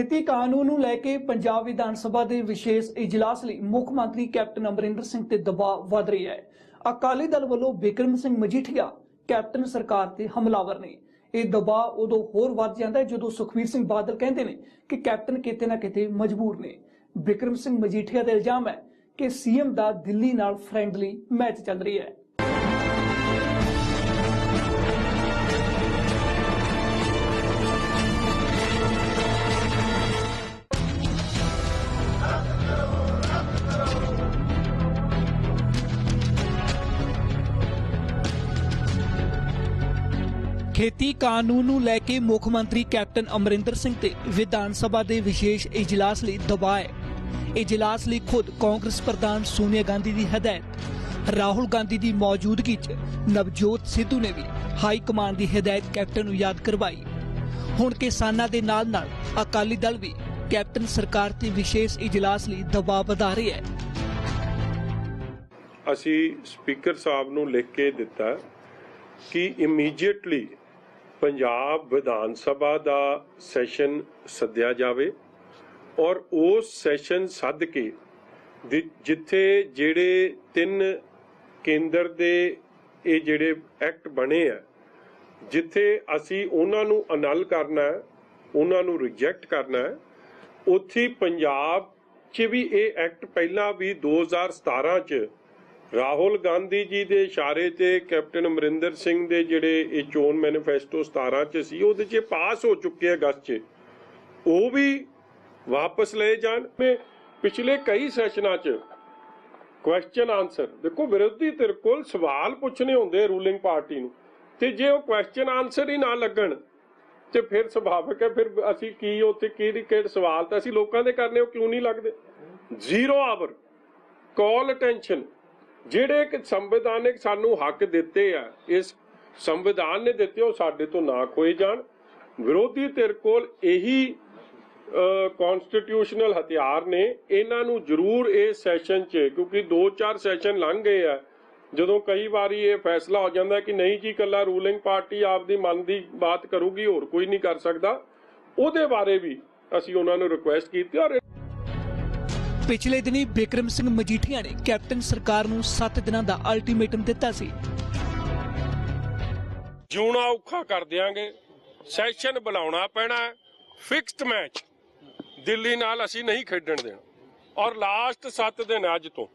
ਖੇਤੀ ਕਾਨੂੰਨ ਨੂੰ ਲੈ ਕੇ ਪੰਜਾਬ ਵਿਧਾਨ ਸਭਾ ਦੇ ਵਿਸ਼ੇਸ਼ ਇਜਲਾਸ ਲਈ ਮੁੱਖ ਮੰਤਰੀ ਕੈਪਟਨ ਅਮਰਿੰਦਰ ਸਿੰਘ ਤੇ ਦਬਾਅ ਵਧ ਰਿਹਾ ਹੈ। ਅਕਾਲੀ ਦਲ ਵੱਲੋਂ ਬਿਕਰਮ ਸਿੰਘ ਮਜੀਠੀਆ, ਕੈਪਟਨ ਸਰਕਾਰ ਤੇ ਹਮਲਾਵਰ ਨੇ। ਇਹ ਦਬਾਅ ਉਦੋਂ ਹੋਰ ਵੱਧ ਜਾਂਦਾ ਹੈ ਜਦੋਂ ਸੁਖਬੀਰ ਸਿੰਘ ਬਾਦਲ ਕਹਿੰਦੇ ਨੇ ਕਿ ਕੈਪਟਨ ਕਿਤੇ ਨਾ ਕਿਤੇ ਮਜਬੂਰ ਨੇ। ਬਿਕਰਮ ਸਿੰਘ ਮਜੀਠੀਆ ਦਾ ਇਲਜ਼ਾਮ ਹੈ ਕਿ ਸੀਐਮ ਦਾ ਦਿੱਲੀ ਨਾਲ ਫ੍ਰੈਂਡਲੀ ਮੈਚ ਚੱਲ ਰਹੀ ਹੈ। ਖੇਤੀ ਕਾਨੂੰਨ ਨੂੰ ਲੈ ਕੇ ਮੁੱਖ ਮੰਤਰੀ ਕੈਪਟਨ ਅਮਰਿੰਦਰ ਸਿੰਘ ਤੇ ਵਿਧਾਨ ਸਭਾ ਦੇ ਵਿਸ਼ੇਸ਼ ਇਜਲਾਸ ਲਈ ਦਬਾਅ ਹੈ। ਇਜਲਾਸ ਲਈ ਖੁਦ ਕਾਂਗਰਸ ਪ੍ਰਧਾਨ ਸੋਨੀਆ ਗਾਂਧੀ ਦੀ ਹਦਾਇਤ। ਰਾਹੁਲ ਗਾਂਧੀ ਦੀ ਮੌਜੂਦਗੀ 'ਚ ਨਵਜੋਤ ਸਿੱਧੂ ਨੇ ਵੀ ਹਾਈ ਕਮਾਂਡ ਦੀ ਹਦਾਇਤ ਕੈਪਟਨ ਨੂੰ ਯਾਦ ਕਰਵਾਈ। ਹੁਣ ਕਿਸਾਨਾਂ ਦੇ ਨਾਲ-ਨਾਲ ਅਕਾਲੀ ਦਲ ਵੀ ਕੈਪਟਨ ਸਰਕਾਰ ਤੇ ਵਿਸ਼ੇਸ਼ ਇਜਲਾਸ ਲਈ ਦਬਾਅ ਵਧਾ ਰਿਹਾ ਹੈ। ਅਸੀਂ ਸਪੀਕਰ ਸਾਹਿਬ ਨੂੰ ਲਿਖ ਕੇ ਦਿੱਤਾ ਕਿ ਇਮੀਡੀਏਟਲੀ ਪੰਜਾਬ ਵਿਧਾਨ ਸਭਾ ਦਾ ਸੈਸ਼ਨ ਸੱਦਿਆ ਜਾਵੇ ਔਰ ਉਸ ਸੈਸ਼ਨ ਸੱਦ ਕੇ ਜਿ- ਜਿੱਥੇ ਜਿਹੜੇ ਤਿੰਨ ਕੇਂਦਰ ਦੇ ਇਹ ਜਿਹੜੇ ਐਕਟ ਬਣੇ ਆ, ਜਿੱਥੇ ਅਸੀਂ ਉਹਨਾਂ ਨੂੰ ਅਨਲ ਕਰਨਾ ਹੈ, ਉਹਨਾਂ ਨੂੰ ਰਿਜੈਕਟ ਕਰਨਾ ਹੈ, ਉੱਥੇ ਪੰਜਾਬ 'ਚ ਵੀ ਇਹ ਐਕਟ ਪਹਿਲਾਂ ਵੀ 2017 'ਚ ਰਾਹੁਲ ਗਾਂਧੀ ਜੀ ਦੇ ਇਸ਼ਾਰੇ ਤੇ ਕੈਪਟਨ ਅਮਰਿੰਦਰ ਸਿੰਘ ਦੇ ਜਿਹੜੇ ਇਹ ਚੋਣ ਮੈਨੀਫੈਸਟੋ 17 ਚ ਸੀ, ਉਹਦੇ 'ਚ ਪਾਸ ਹੋ ਚੁੱਕੇ ਅਗਸਤ 'ਚ। ਉਹ ਵੀ ਵਾਪਸ ਲਏ ਜਾਣ। ਮੈਂ ਪਿਛਲੇ ਕਈ ਸੈਸ਼ਨਾਂ 'ਚ ਕੁਐਸਚਨ ਆਨਸਰ ਦੇਖੋ, ਵਿਰੋਧੀ ਧਿਰ ਕੋਲ ਸਵਾਲ ਪੁੱਛਣੇ ਹੁੰਦੇ ਰੂਲਿੰਗ ਪਾਰਟੀ ਨੂੰ। ਤੇ ਜੇ ਉਹ ਕੁਐਸਚਨ ਆਨਸਰ ਹੀ ਨਾ ਲੱਗਣ, ਤੇ ਫਿਰ ਸੁਭਾਵਿਕ ਹੈ, ਫਿਰ ਅਸੀਂ ਕੀ ਉੱਥੇ ਕਿਹੜੀ ਕਿਹੜੇ ਸਵਾਲ ਤਾਂ ਅਸੀਂ ਲੋਕਾਂ ਦੇ ਕਰਨੇ, ਉਹ ਕਿਉਂ ਨਹੀਂ ਲੱਗਦੇ? ਜ਼ੀਰੋ ਆਵਰ ਕਾਲ ਅਟੈਂਸ਼ਨ ਜਿਹੜੇ ਕਿ ਸੰਵਿਧਾਨਿਕ ਸਾਨੂੰ ਹੱਕ ਦਿੱਤੇ ਆ, ਇਸ ਸੰਵਿਧਾਨ ਨੇ ਦਿੱਤੇ ਉਹ ਸਾਡੇ ਤੋਂ ਨਾ ਖੋਏ ਜਾਣ। ਵਿਰੋਧੀ ਧਿਰ ਕੋਲ ਇਹੀ ਕਨਸਟੀਟਿਊਸ਼ਨਲ ਹਥਿਆਰ ਨੇ। ਇਹਨਾਂ ਨੂੰ ਜ਼ਰੂਰ ਇਸ ਸੈਸ਼ਨ 'ਚ, ਕਿਉਂਕਿ 2-4 ਸੈਸ਼ਨ ਲੰਘ ਗਏ ਆ। ਜਦੋਂ ਕਈ ਵਾਰੀ ਇਹ ਫੈਸਲਾ ਹੋ ਜਾਂਦਾ ਕਿ ਨਹੀਂ ਜੀ ਕੱਲਾ ਰੂਲਿੰਗ ਪਾਰਟੀ ਆਪਦੀ ਮਨ ਦੀ ਬਾਤ ਕਰੂਗੀ, ਹੋਰ ਕੋਈ ਨਹੀਂ ਕਰ ਸਕਦਾ। ਉਹਦੇ ਬਾਰੇ ਵੀ ਅਸੀਂ ਉਹਨਾਂ ਨੂੰ ਰਿਕੁਐਸਟ ਕੀਤੀ ਔਰ ਪਿਛਲੇ ਦਿਨੀ ਬਿਕਰਮ ਸਿੰਘ ਮਜੀਠੀਆ ਨੇ ਕੈਪਟਨ ਸਰਕਾਰ ਨੂੰ 7 ਦਿਨਾਂ ਦਾ ਅਲਟੀਮੇਟਮ ਦਿੱਤਾ ਸੀ। ਜਿਉਣਾ ਔਖਾ ਕਰ ਦਿਆਂਗੇ ਸੈਸ਼ਨ ਬੁਲਾਉਣਾ ਪੈਣਾ ਫਿਕਸਡ ਮੈਚ ਦਿੱਲੀ ਨਾਲ ਅਸੀਂ ਨਹੀਂ ਖੇਡਣ ਦੇਣਾ। ਔਰ ਲਾਸਟ 7 ਦਿਨ ਅੱਜ ਤੋਂ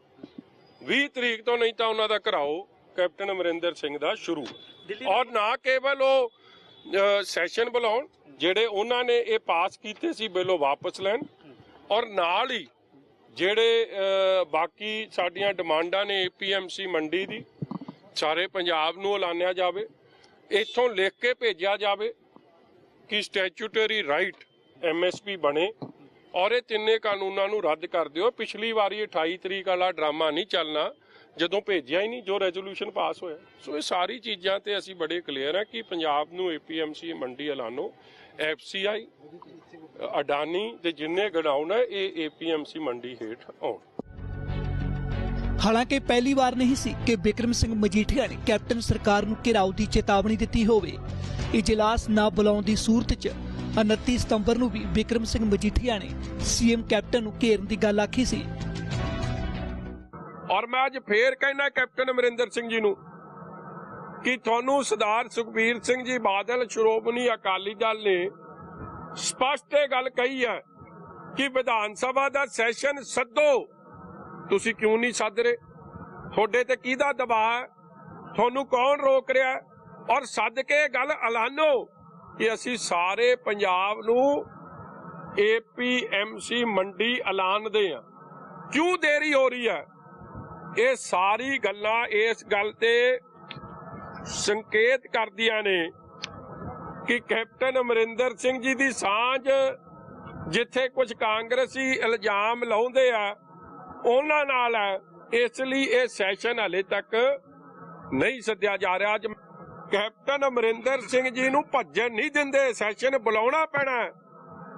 20 ਤਰੀਕ ਤੋਂ ਨਹੀਂ ਤਾਂ ਉਹਨਾਂ ਦਾ ਘਰਾਓ ਕੈਪਟਨ ਅਮਰਿੰਦਰ ਸਿੰਘ ਦਾ ਸ਼ੁਰੂ। ਔਰ ਨਾ ਕੇਵਲ ਉਹ ਸੈਸ਼ਨ ਬੁਲਾਉਣ ਜਿਹੜੇ ਉਹਨਾਂ ਨੇ ਇਹ ਪਾਸ ਕੀਤੇ ਸੀ ਬਿੱਲੋ ਵਾਪਸ ਲੈਣ ਔਰ ਨਾਲ ਹੀ ਜਿਹੜੇ ਬਾਕੀ ਸਾਡੀਆਂ ਡਿਮਾਂਡਾਂ ਨੇ ਏਪੀਐਮਸੀ ਮੰਡੀ ਦੀ, ਸਾਰੇ ਪੰਜਾਬ ਨੂੰ ਐਲਾਨਿਆ ਜਾਵੇ, ਇੱਥੋਂ ਲਿਖ ਕੇ ਭੇਜਿਆ ਜਾਵੇ ਕਿ ਸਟੈਚੂਟਰੀ ਰਾਈਟ ਐਮਐਸਪੀ ਬਣੇ ਔਰ ਇਹ ਤਿੰਨੇ ਕਾਨੂੰਨਾਂ ਨੂੰ ਰੱਦ ਕਰ ਦਿਓ। ਪਿਛਲੀ ਵਾਰੀ 28 ਤਰੀਕ ਵਾਲਾ ਡਰਾਮਾ ਨਹੀਂ ਚੱਲਣਾ, ਜਦੋਂ ਭੇਜਿਆ ਹੀ ਨਹੀਂ, ਜੋ ਰੈਜ਼ੋਲੂਸ਼ਨ ਪਾਸ ਹੋਇਆ। ਸੋ ਇਹ ਸਾਰੀ ਚੀਜ਼ਾਂ ਤੇ ਅਸੀਂ ਬੜੇ ਕਲੀਅਰ ਹੈ ਕਿ ਪੰਜਾਬ ਨੂੰ ਏਪੀਐਮਸੀ ਮੰਡੀ ਐਲਾਨੋ। ਐਫਸੀਆਈ ਅਡਾਨੀ ਤੇ ਜਿੰਨੇ ਗਡਾਊਨ ਹੈ ਇਹ ਏਪੀਐਮਸੀ ਮੰਡੀ ਹੇਠ ਆਉਣ। ਹਾਲਾਂਕਿ ਪਹਿਲੀ ਵਾਰ ਨਹੀਂ ਸੀ ਕਿ ਬਿਕਰਮ ਸਿੰਘ ਮਜੀਠੀਆ ਨੇ ਕੈਪਟਨ ਸਰਕਾਰ ਨੂੰ ਘਿਰਾਓ ਦੀ ਚੇਤਾਵਨੀ ਦਿੱਤੀ ਹੋਵੇ। ਇਜਲਾਸ ਨਾ ਬੁਲਾਉਣ ਦੀ ਸੂਰਤ 'ਚ 29 ਸਤੰਬਰ ਨੂੰ ਵੀ ਬਿਕਰਮ ਸਿੰਘ ਮਜੀਠੀਆ ਨੇ ਸੀਐਮ ਕੈਪਟਨ ਨੂੰ ਘੇਰਨ ਦੀ ਗੱਲ ਆਖੀ ਸੀ। ਔਰ ਮੈਂ ਅੱਜ ਫੇਰ ਕਹਿਣਾ ਕੈਪਟਨ ਅਮਰਿੰਦਰ ਸਿੰਘ ਜੀ ਨੂੰ ਕਿ ਤੁਹਾਨੂੰ ਸਰਦਾਰ ਸੁਖਬੀਰ ਸਿੰਘ ਜੀ ਬਾਦਲ, ਸ਼੍ਰੋਮਣੀ ਅਕਾਲੀ ਦਲ ਨੇ ਸਪਸ਼ਟ ਇਹ ਗੱਲ ਕਹੀ ਹੈ ਕਿ ਵਿਧਾਨ ਸਭਾ ਦਾ ਸੈਸ਼ਨ ਸੱਦੋ। ਤੁਸੀਂ ਕਿਉਂ ਨਹੀਂ ਸੱਦ ਰਹੇ? ਤੁਹਾਡੇ ਤੇ ਕਿਹਦਾ ਦਬਾਅ ਹੈ? ਤੁਹਾਨੂੰ ਕੌਣ ਰੋਕ ਰਿਹਾ ਔਰ ਸੱਦ ਕੇ ਇਹ ਗੱਲ ਐਲਾਨੋ ਕਿ ਅਸੀਂ ਸਾਰੇ ਪੰਜਾਬ ਨੂੰ ਏਪੀਐਮਸੀ ਮੰਡੀ ਐਲਾਨਦੇ ਆ ਕਿਉਂ ਦੇਰੀ ਹੋ ਰਹੀ ਹੈ? ਇਹ ਸਾਰੀ ਗੱਲਾਂ ਇਸ ਗੱਲ ਤੇ ਸੰਕੇਤ ਕਰਦੀਆਂ ਨੇ ਕਿ ਕੈਪਟਨ ਅਮਰਿੰਦਰ ਸਿੰਘ ਜੀ ਦੀ ਸਾਂਝ ਜਿੱਥੇ ਕੁਝ ਕਾਂਗਰਸੀ ਇਲਜ਼ਾਮ ਲਾਉਂਦੇ ਆ, ਉਹਨਾਂ ਨਾਲ ਹੈ ਇਸ ਲਈ ਇਹ ਸੈਸ਼ਨ ਹਲੇ ਤੱਕ ਨਹੀਂ ਸੱਦਿਆ ਜਾ ਰਿਹਾ। ਅੱਜ ਕੈਪਟਨ ਅਮਰਿੰਦਰ ਸਿੰਘ ਜੀ ਨੂੰ ਭੱਜਣ ਨਹੀਂ ਦਿੰਦੇ। ਸੈਸ਼ਨ ਬੁਲਾਉਣਾ ਪੈਣਾ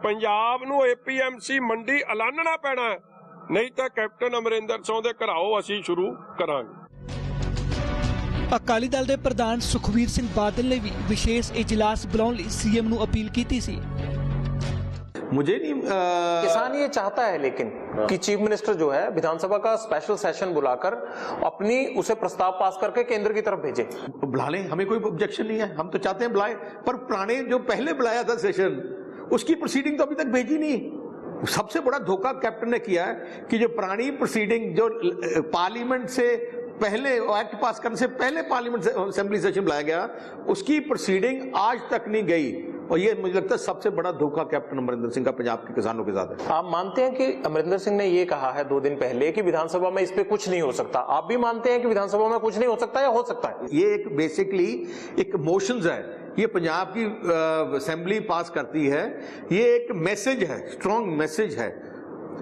ਪੰਜਾਬ ਨੂੰ ਏਪੀਐਮਸੀ ਮੰਡੀ ਐਲਾਨਣਾ ਪੈਣਾ ਨਹੀਂ ਤਾਂ ਕੈਪਟਨ ਅਮਰਿੰਦਰ ਸਿੰਘ ਦੇ ਘਰਾਓ ਅਸੀਂ ਸ਼ੁਰੂ ਕਰਾਂਗੇ। ਅਕਾਲੀ ਦਲ ਦੇ ਪ੍ਰਧਾਨ ਸੁਖਬੀਰ ਸਿੰਘ ਬਾਦਲ ਨੇ ਵੀ ਵਿਸ਼ੇਸ਼ ਇਜਲਾਸ ਬੁਲਾਉਣ ਲਈ ਸੀਐਮ ਨੂੰ ਅਪੀਲ ਕੀਤੀ ਸੀ मुझे नहीं अ, किसान ये चाहता है लेकिन कि चीफ मिनिस्टर जो है विधानसभा का स्पेशल सेशन बुलाकर अपनी उसे प्रस्ताव पास करके केंद्र की तरफ भेजे बुला लें हमें कोई ऑब्जेक्शन नहीं है हम तो चाहते हैं बुलाए पर पुराने जो पहले बुलाया था सेशन उसकी प्रोसीडिंग तो अभी तक भेजी नहीं सबसे बड़ा धोखा कैप्टन ने किया है कि जो पुरानी प्रोसीडिंग जो अ, पार्लियामेंट से पहले एक्ट पास करने से पहले पार्लियामेंट असेंबली सेशन बुलाया गया। उसकी प्रोसीडिंग आज तक नहीं गई। और ये मुझे लगता है सबसे बड़ा धोखा कैप्टन अमरिंदर सिंह का पंजाब के किसानों के साथ है। आप मानते हैं कि अमरिंदर सिंह ने ये कहा है दो दिन पहले कि विधानसभा में इस पे कुछ नहीं हो सकता? आप भी मानते हैं कि विधानसभा में कुछ नहीं हो सकता या हो सकता है? ये एक बेसिकली एक मोशंस है। ये पंजाब की असेंबली पास करती है। ये एक मैसेज है स्ट्रॉन्ग मैसेज है।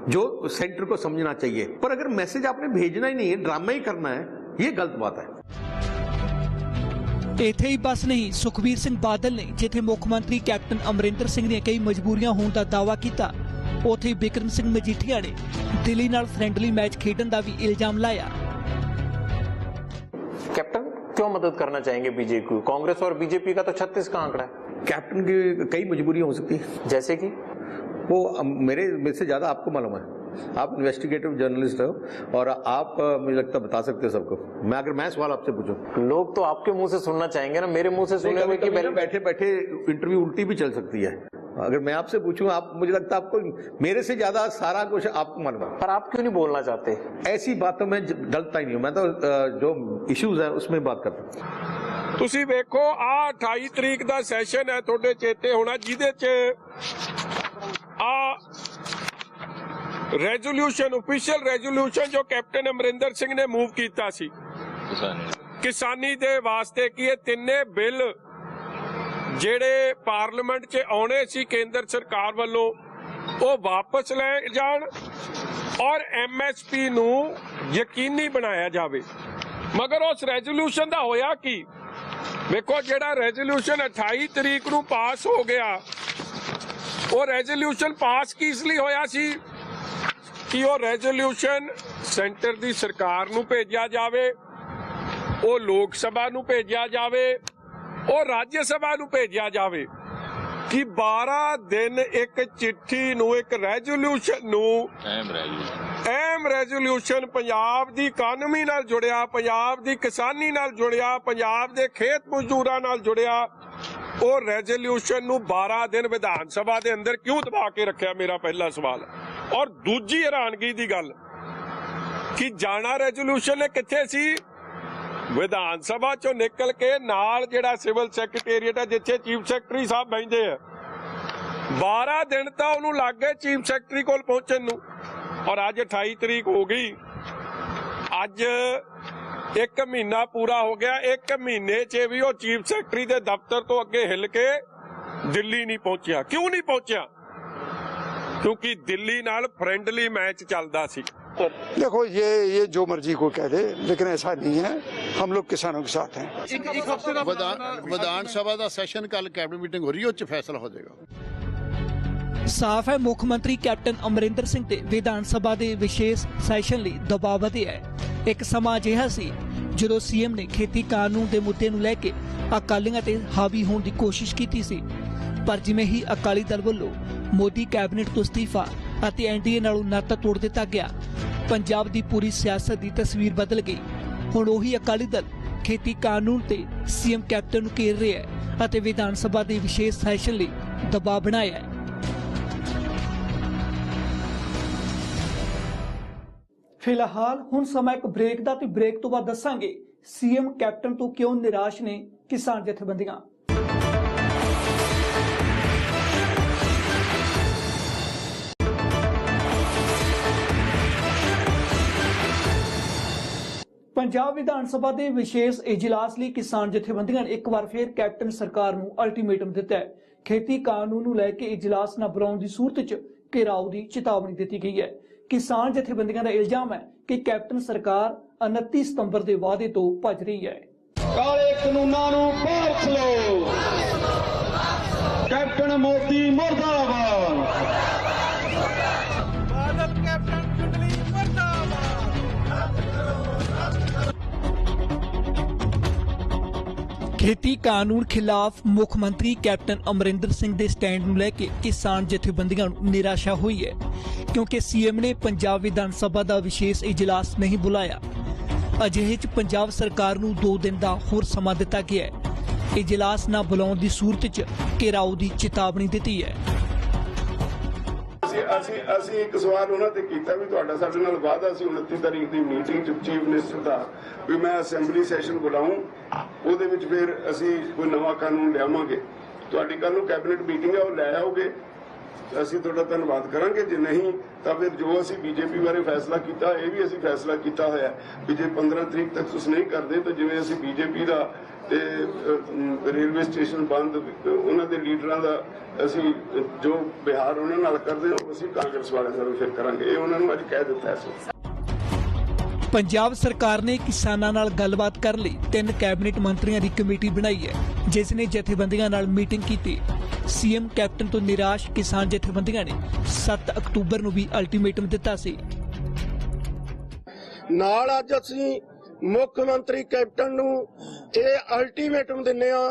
जो सेंटर को समझना चाहिए पर अगर मैसेज आपने भेजना ही नहीं है ड्रामा ही करना है ये गलत बात है ਇੱਥੇ ਹੀ ਬਸ ਨਹੀਂ ਸੁਖਬੀਰ ਸਿੰਘ ਬਾਦਲ ਨੇ ਜਿੱਥੇ ਮੁੱਖ ਮੰਤਰੀ ਕੈਪਟਨ ਅਮਰਿੰਦਰ ਸਿੰਘ ਦੀਆਂ ਕਈ ਮਜਬੂਰੀਆਂ ਹੋਣ ਦਾ ਦਾਅਵਾ ਕੀਤਾ ਉੱਥੇ ਹੀ ਬਿਕਰਮ ਸਿੰਘ ਮਜੀਠੀਆ ਨੇ ਦਿੱਲੀ ਨਾਲ ਫ੍ਰੈਂਡਲੀ ਮੈਚ ਖੇਡਣ ਦਾ ਵੀ ਇਲਜ਼ਾਮ ਲਾਇਆ कैप्टन क्यों मदद करना चाहेंगे बीजेपी को कांग्रेस और बीजेपी का तो छत्तीस का आंकड़ा है कैप्टन की कई मजबूरियां हो सकती है जैसे कि वो अम, मेरे मेरे से ज्यादा आपको मालूम है आप इन्वेस्टिगेटिव जर्नलिस्ट हो और आप अ, मुझे लगता है बता सकते हो सबको मैं अगर मैं सवाल आपसे पूछूं लोग तो आपके मुंह से सुनना चाहेंगे ना मेरे मुंह से सुने हुए कि कभी ना मैं- बैठे बैठे इंटरव्यू उल्टी भी चल सकती है अगर मैं आपसे पूछूं आप मुझे लगता है आपको मेरे से ज्यादा सारा कुछ आपको मालूम है पर आप क्यों नहीं बोलना चाहते ऐसी बातों में ज- डलता ही नहीं हूं मैं तो अ, जो इश्यूज है उसमें बात करता हूं ਤੁਸੀਂ ਵੇਖੋ ਆ 28 ਤਰੀਕ ਦਾ ਸੈਸ਼ਨ ਹੈ ਤੁਹਾਡੇ ਚੇਤੇ ਹੋਣਾ ਜਿਹਦੇ ਚ ਆ ਰੈਜ਼ੋਲੂਸ਼ਨ ਅਫੀਸ਼ੀਅਲ ਰੈਜ਼ੋਲੂਸ਼ਨ ਜੋ ਕੈਪਟਨ ਅਮਰਿੰਦਰ ਸਿੰਘ ਨੇ ਮੂਵ ਕੀਤਾ ਸੀ। ਕਿਸਾਨੀ। ਦੇ ਵਾਸਤੇ ਕਿ ਇਹ ਤਿੰਨੇ ਬਿੱਲ ਜਿਹੜੇ ਪਾਰਲੀਮੈਂਟ 'ਚ ਆਉਣੇ ਸੀ ਕੇਂਦਰ ਸਰਕਾਰ ਵੱਲੋਂ ਉਹ ਵਾਪਸ ਲੈ ਜਾਣ ਔਰ ਐਮਐਸਪੀ ਨੂੰ ਯਕੀਨੀ ਬਣਾਇਆ ਜਾਵੇ। ਮਗਰ ਉਸ ਰੈਜ਼ੋਲੂਸ਼ਨ ਦਾ ਹੋਇਆ ਕੀ? ਵੇਖੋ ਜਿਹੜਾ ਰੈਜ਼ੋਲੂਸ਼ਨ 28 ਤਰੀਕ ਨੂੰ ਪਾਸ ਹੋ ਗਿਆ ਉਹ ਰੈਜ਼ੋਲੂਸ਼ਨ ਪਾਸ ਕਿਸ ਲਈ ਹੋਇਆ ਸੀ? ਕਿ ਉਹ ਰੈਜ਼ੋਲੂਸ਼ਨ ਸੈਂਟਰ ਦੀ ਸਰਕਾਰ ਨੂੰ ਭੇਜਿਆ ਜਾਵੇ ਉਹ ਲੋਕ ਸਭਾ ਨੂੰ ਭੇਜਿਆ ਜਾਵੇ ਉਹ ਰਾਜ ਸਭਾ ਨੂੰ ਭੇਜਿਆ ਜਾਵੇ ਕਿ 12 ਦਿਨ ਇੱਕ ਚਿੱਠੀ ਨੂੰ ਇੱਕ ਰੈਜ਼ੋਲੂਸ਼ਨ ਨੂੰ ਰਹਿ ਗਈ ਅਹਿਮ ਰੈਜ਼ੋਲੂਸ਼ਨ ਪੰਜਾਬ ਦੀ ਇਕਾਨਮੀ ਨਾਲ ਜੁੜਿਆ ਪੰਜਾਬ ਦੀ ਕਿਸਾਨੀ ਨਾਲ ਜੁੜਿਆ ਪੰਜਾਬ ਦੇ ਖੇਤ ਮਜ਼ਦੂਰਾਂ ਨਾਲ ਜੁੜਿਆ ਉਹ ਰੈਜ਼ੋਲੂਸ਼ਨ ਨੂੰ 12 ਦਿਨ ਵਿਧਾਨ ਸਭਾ ਦੇ ਅੰਦਰ ਕਿਉਂ ਦਬਾ ਕੇ ਰੱਖਿਆ, ਮੇਰਾ ਪਹਿਲਾ ਸਵਾਲ। ਔਰ ਦੂਜੀ ਹੈਰਾਨਗੀ ਦੀ ਗੱਲ, ਕਿ ਜਾਣਾ ਰੈਜ਼ੋਲੂਸ਼ਨ ਨੇ ਕਿੱਥੇ ਸੀ? ਵਿਧਾਨ ਸਭਾ ਚੋਂ ਨਿਕਲ ਕੇ ਨਾਲ ਜਿਹੜਾ ਸਿਵਲ ਸੈਕਟਰੀਏਟ ਹੈ ਜਿੱਥੇ ਚੀਫ ਸੈਕਟਰੀ ਸਾਹਿਬ ਬੈਠਦੇ ਆ 12 ਦਿਨ ਤਾਂ ਉਹਨੂੰ ਲੱਗ ਗਏ ਚੀਫ ਸੈਕਟਰੀ ਕੋਲ ਪਹੁੰਚਣ ਨੂੰ। ਔਰ ਅੱਜ 28 ਤਰੀਕ ਹੋ ਗਈ। ਅੱਜ ਇੱਕ ਮਹੀਨਾ ਪੂਰਾ ਹੋ ਗਿਆ ਇੱਕ ਮਹੀਨੇ 'ਚ ਵੀ ਉਹ ਚੀਫ ਸੈਕਟਰੀ ਦੇ ਦਫ਼ਤਰ ਤੋਂ ਅੱਗੇ ਹਿੱਲ ਕੇ ਦਿੱਲੀ ਨਹੀਂ ਪਹੁੰਚਿਆ ਕਿਉਂ ਨਹੀਂ ਪਹੁੰਚਿਆ ਕਿਉਂਕਿ ਦਿੱਲੀ ਨਾਲ ਫ੍ਰੈਂਡਲੀ ਮੈਚ ਚੱਲਦਾ ਸੀ देखो ये ये जो मर्जी को कह दे लेकिन ऐसा नहीं है हम लोग किसानों के साथ हैं ਵਿਧਾਨ ਵਿਧਾਨ ਸਭਾ ਦਾ ਸੈਸ਼ਨ ਕੱਲ ਕੈਬਨਿਟ ਮੀਟਿੰਗ ਹੋ ਰਹੀ ਹੈ ਉਹ ਚ ਫੈਸਲਾ ਹੋ ਜਾਏਗਾ ਸਾਫ਼ ਹੈ ਮੁੱਖ ਮੰਤਰੀ ਕੈਪਟਨ ਅਮਰਿੰਦਰ ਸਿੰਘ ਤੇ ਵਿਧਾਨ ਸਭਾ ਦੇ ਵਿਸ਼ੇਸ਼ ਸੈਸ਼ਨ ਲਈ ਦਬਾਅ ਵਧਿਆ ਹੈ ਇੱਕ ਸਮਾਂ ਅਜਿਹਾ ਸੀ ਜਦੋਂ ਸੀਐਮ ਨੇ ਖੇਤੀ ਕਾਨੂੰਨ ਦੇ ਮੁੱਦੇ ਨੂੰ ਲੈ ਕੇ ਅਕਾਲੀਆਂ ਤੇ ਹਾਵੀ ਹੋਣ ਦੀ ਕੋਸ਼ਿਸ਼ ਕੀਤੀ ਸੀ। ਪਰ ਜਿਵੇਂ ਹੀ ਅਕਾਲੀ ਦਲ ਵੱਲੋਂ ਮੋਦੀ ਕੈਬਨਿਟ ਤੋਂ ਅਸਤੀਫਾ ਅਤੇ ਐਨਡੀਏ ਨਾਲੋਂ ਨਾਤਾ ਤੋੜ ਦਿੱਤਾ ਗਿਆ, ਪੰਜਾਬ ਦੀ ਪੂਰੀ ਸਿਆਸਤ ਦੀ ਤਸਵੀਰ ਬਦਲ ਗਈ। ਹੁਣ ਉਹੀ ਅਕਾਲੀ ਦਲ ਖੇਤੀ ਕਾਨੂੰਨ ਤੇ ਸੀਐਮ ਕੈਪਟਨ ਨੂੰ ਘੇਰ ਰਿਹਾ ਹੈ ਅਤੇ ਵਿਧਾਨ ਸਭਾ ਦੇ ਵਿਸ਼ੇਸ਼ ਸੈਸ਼ਨ ਲਈ ਦਬਾਅ ਬਣਾਇਆ ਹੈ। ਫਿਲਹਾਲ ਹੁਣ ਸਮਾਂ ਇੱਕ ਬ੍ਰੇਕ ਦਾ ਤੇ ਬ੍ਰੇਕ ਤੋਂ ਬਾਅਦ ਦੱਸਾਂਗੇ ਸੀਐਮ ਕੈਪਟਨ ਤੋਂ ਕਿਉਂ ਨਿਰਾਸ਼ ਨੇ ਕਿਸਾਨ ਜਥੇਬੰਦੀਆਂ। ਪੰਜਾਬ ਵਿਧਾਨ ਸਭਾ ਦੇ ਵਿਸ਼ੇਸ਼ ਇਜਲਾਸ ਲਈ ਕਿਸਾਨ ਜਥੇਬੰਦੀਆਂ ਨੇ ਇੱਕ ਵਾਰ ਫਿਰ ਕੈਪਟਨ ਸਰਕਾਰ ਨੂੰ ਅਲਟੀਮੇਟਮ ਦਿੱਤਾ ਹੈ। ਖੇਤੀ ਕਾਨੂੰਨ ਨੂੰ ਲੈ ਕੇ ਇਜਲਾਸ ਨਾ ਬੁਲਾਉਣ ਦੀ ਸੂਰਤ 'ਚ ਘੇਰਾਓ ਦੀ ਚੇਤਾਵਨੀ ਦਿੱਤੀ ਗਈ ਹੈ। ਕਿਸਾਨ ਜਥੇਬੰਦੀਆਂ ਦਾ ਇਲਜ਼ਾਮ ਹੈ ਕਿ ਕੈਪਟਨ ਸਰਕਾਰ 29 ਸਤੰਬਰ ਦੇ ਵਾਅਦੇ ਤੋਂ ਭੱਜ ਰਹੀ ਹੈ। ਕਾਲੇ ਕਾਨੂੰਨਾਂ ਨੂੰ ਪਾਰਖ ਲਓ ਕੈਪਟਨ ਮੋਦੀ ਮਰਦਾਬਾਦ। ਖੇਤੀ ਕਾਨੂੰਨ ਖਿਲਾਫ ਮੁੱਖ ਮੰਤਰੀ ਕੈਪਟਨ ਅਮਰਿੰਦਰ ਸਿੰਘ ਦੇ ਸਟੈਂਡ ਨੂੰ ਲੈ ਕੇ ਕਿਸਾਨ ਜਥੇਬੰਦੀਆਂ ਨੂੰ ਨਿਰਾਸ਼ਾ ਹੋਈ ਹੈ, ਕਿਉਂਕਿ ਸੀਐਮ ਨੇ ਪੰਜਾਬ ਵਿਧਾਨ ਸਭਾ ਦਾ ਵਿਸ਼ੇਸ਼ ਇਜਲਾਸ ਨਹੀਂ ਬੁਲਾਇਆ। ਅਜਿਹੇ 'ਚ ਪੰਜਾਬ ਸਰਕਾਰ ਨੂੰ 2 ਦਿਨ ਦਾ ਹੋਰ ਸਮਾਂ ਦਿੱਤਾ ਗਿਆ ਹੈ। ਇਜਲਾਸ ਨਾ ਬੁਲਾਉਣ ਦੀ ਸੂਰਤ 'ਚ ਘੇਰਾਓ ਦੀ ਚੇਤਾਵਨੀ ਦਿੱਤੀ ਹੈ। ਅਸੀਂ ਅਸੀਂ ਅਸੀਂ ਇੱਕ ਸਵਾਲ ਉਹਨਾਂ ਤੇ ਕੀਤਾ ਵੀ ਤੁਹਾਡਾ ਸਾਡੇ ਨਾਲ ਵਾਅਦਾ ਸੀ 29 ਤਾਰੀਖ ਦੀ ਮੀਟਿੰਗ ਚ ਚੀਫ ਮਿਨਿਸਟਰ ਦਾ ਵੀ ਮੈਂ ਅਸੈਂਬਲੀ ਸੈਸ਼ਨ ਬੁਲਾਉਂ ਉਹਦੇ ਵਿੱਚ ਫਿਰ ਅਸੀਂ ਕੋਈ ਨਵਾਂ ਕਾਨੂੰਨ ਲਿਆਵਾਂਗੇ। ਤੁਹਾਡੀ ਕੱਲ ਨੂੰ ਕੈਬਨਿਟ ਮੀਟਿੰਗ ਹੈ ਉਹ ਲੈ ਆਓਗੇ। ਅਸੀਂ ਤੁਹਾਡਾ ਧੰਨਵਾਦ ਕਰਾਂਗੇ। ਜੇ ਨਹੀਂ, ਤਾਂ ਫਿਰ ਜੋ ਅਸੀਂ ਬੀਜੇਪੀ ਬਾਰੇ ਫੈਸਲਾ ਕੀਤਾ, ਇਹ ਵੀ ਅਸੀਂ ਫੈਸਲਾ ਕੀਤਾ ਹੋਇਆ ਵੀ ਜੇ 15 ਤਰੀਕ ਤੱਕ ਤੁਸੀਂ ਨਹੀਂ ਕਰਦੇ, ਤਾਂ ਜਿਵੇਂ ਅਸੀਂ ਬੀਜੇਪੀ ਦਾ ਤੇ ਰੇਲਵੇ ਸਟੇਸ਼ਨ ਬੰਦ ਉਹਨਾਂ ਦੇ ਲੀਡਰਾਂ ਦਾ ਅਸੀਂ ਜੋ ਬਿਹਾਰ ਉਹਨਾਂ ਨਾਲ ਕਰਦੇ ਹਾਂ ਉਹ ਅਸੀਂ ਕਾਂਗਰਸ ਵਾਲਿਆਂ ਨਾਲ ਫਿਰ ਕਰਾਂਗੇ। ਇਹ ਉਹਨਾਂ ਨੂੰ ਅੱਜ ਕਹਿ ਦਿੱਤਾ ਹੈ। ਪੰਜਾਬ ਸਰਕਾਰ ਨੇ ਕਿਸਾਨਾਂ ਨਾਲ ਗੱਲਬਾਤ ਕਰਨ ਲਈ। ਤਿੰਨ ਕੈਬਨਿਟ ਮੰਤਰੀਆਂ ਦੀ ਕਮੇਟੀ ਬਣਾਈ ਹੈ ਜਿਸ ਨੇ ਜਥੇਬੰਦੀਆਂ ਨਾਲ ਮੀਟਿੰਗ ਕੀਤੀ। ਸੀਐਮ ਕੈਪਟਨ ਤੋਂ ਨਿਰਾਸ਼ ਕਿਸਾਨ ਜਥੇਬੰਦੀਆਂ ਨੇ 7 ਅਕਤੂਬਰ ਨੂੰ ਵੀ ਅਲਟੀਮੇਟਮ ਦਿੱਤਾ ਸੀ। ਨਾਲ ਅੱਜ ਅਸੀਂ ਮੁੱਖ ਮੰਤਰੀ ਕੈਪਟਨ ਨੂੰ ਇਹ ਅਲਟੀਮੇਟਮ ਦਿੰਨੇ ਆ